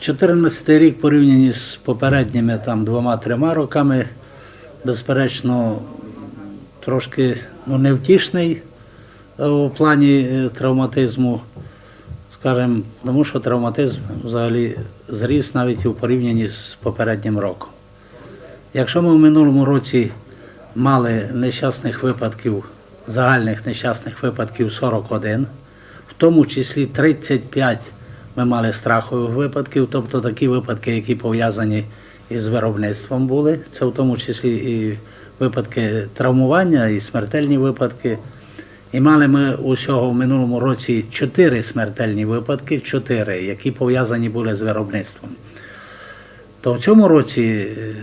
14 рік порівняні з попередніми там двома-трьома роками, безперечно, трошки ну, невтішний е, у плані е, травматизму, скажімо, тому що травматизм взагалі зріс навіть у порівнянні з попереднім роком. Якщо ми в минулому році мали нещасних випадків, загальних нещасних випадків 41, в тому числі 35 ми мали страхових випадків, тобто такі випадки, які пов'язані із виробництвом були. Це в тому числі і випадки травмування, і смертельні випадки. І мали ми усього в минулому році 4 смертельні випадки, 4, які пов'язані були з виробництвом то в цьому році е,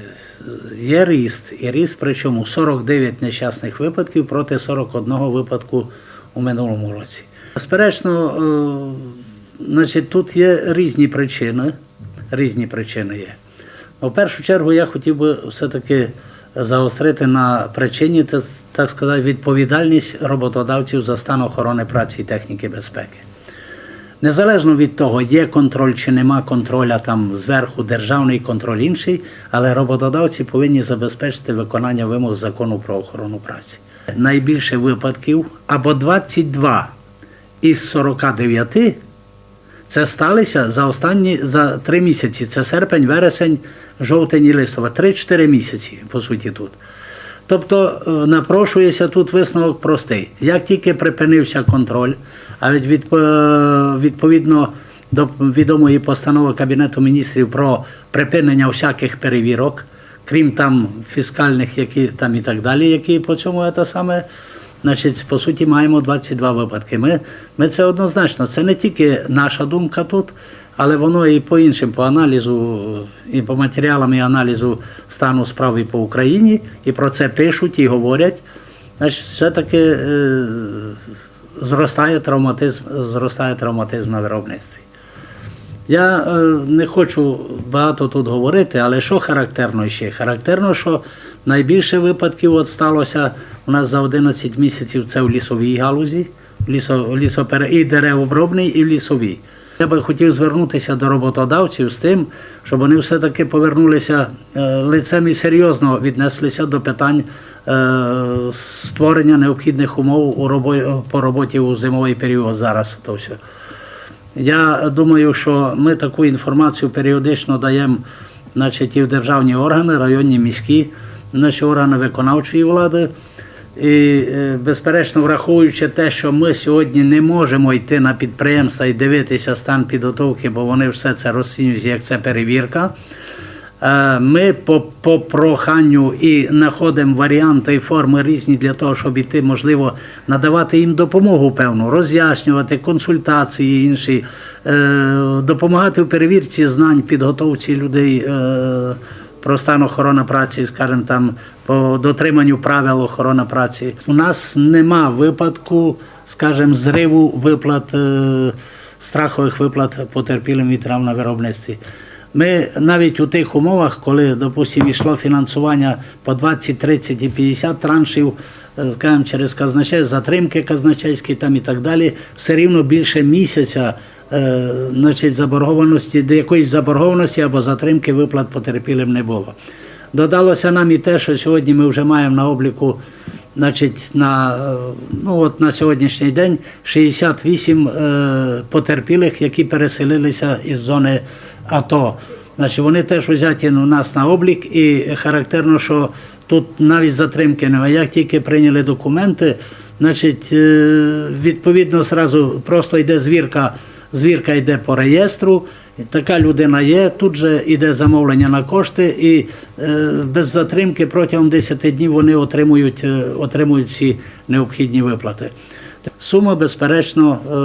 є ріст, і ріст, причому 49 нещасних випадків проти 41 випадку у минулому році. Безперечно, е, значить, тут є різні причини. Різні причини є. Ну, В першу чергу я хотів би все-таки заострити на причині, та- так сказати, відповідальність роботодавців за стан охорони праці і техніки безпеки. Незалежно від того, є контроль чи нема контроля там зверху, державний контроль інший, але роботодавці повинні забезпечити виконання вимог закону про охорону праці. Найбільше випадків або 22 із 49 це сталося за останні за три місяці. Це серпень, вересень, жовтень і листопад. Три-чотири місяці, по суті, тут. Тобто е, напрошується тут висновок простий. Як тільки припинився контроль, а е, відповідно до відомої постанови Кабінету міністрів про припинення всяких перевірок, крім там фіскальних, які там і так далі, які по цьому це саме. Значить, по суті, маємо 22 випадки. Ми, ми це однозначно. Це не тільки наша думка тут, але воно і по іншим, по аналізу, і по матеріалам і аналізу стану справ і по Україні, і про це пишуть і говорять. Значить, все-таки е, зростає травматизм, зростає травматизм на виробництві. Я е, не хочу багато тут говорити, але що характерно ще? Характерно, що найбільше випадків от сталося у нас за 11 місяців це в лісовій галузі, лісо, лісопере, і деревообробній, і в лісовій. Я би хотів звернутися до роботодавців з тим, щоб вони все-таки повернулися е, лицем і серйозно віднеслися до питань е, створення необхідних умов у робо- по роботі у зимовий період зараз. То все. Я думаю, що ми таку інформацію періодично даємо значить, і в державні органи, районні міські, наші органи виконавчої влади. І, е, безперечно, враховуючи те, що ми сьогодні не можемо йти на підприємства і дивитися стан підготовки, бо вони все це розцінюють, як це перевірка. Е, Ми по, по проханню і знаходимо варіанти і форми різні для того, щоб іти, можливо, надавати їм допомогу певну, роз'яснювати консультації інші, е, допомагати в перевірці знань, підготовці людей про стан охорони праці, скажімо там, по дотриманню правил охорони праці. У нас нема випадку, скажімо, зриву виплат, е, страхових виплат потерпілим від травм на виробництві. Ми навіть у тих умовах, коли, допустимо, йшло фінансування по 20, 30 і 50 траншів, е, скажімо, через казначей, затримки казначейські там і так далі, все рівно більше місяця значить, заборгованості, де якоїсь заборгованості або затримки виплат потерпілим не було. Додалося нам і те, що сьогодні ми вже маємо на обліку значить, на, е, ну, от на сьогоднішній день 68 е, потерпілих, які переселилися із зони АТО. Значить, вони теж взяті у нас на облік, і характерно, що тут навіть затримки немає. Як тільки прийняли документи, значить, е, відповідно, зразу просто йде звірка, звірка йде по реєстру. Така людина є, тут же йде замовлення на кошти, і е, без затримки протягом 10 днів вони отримують, е, отримують всі необхідні виплати. Суми, безперечно, е,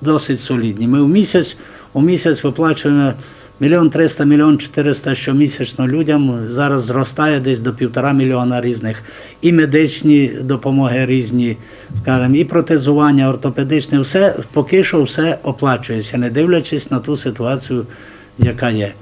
досить солідні. Ми в місяць, у місяць виплачуємо мільйон триста, мільйон чотириста щомісячно людям. Зараз зростає десь до півтора мільйона різних. І медичні допомоги різні, скажімо, і протезування, ортопедичне, все поки що все оплачується, не дивлячись на ту ситуацію, яка є.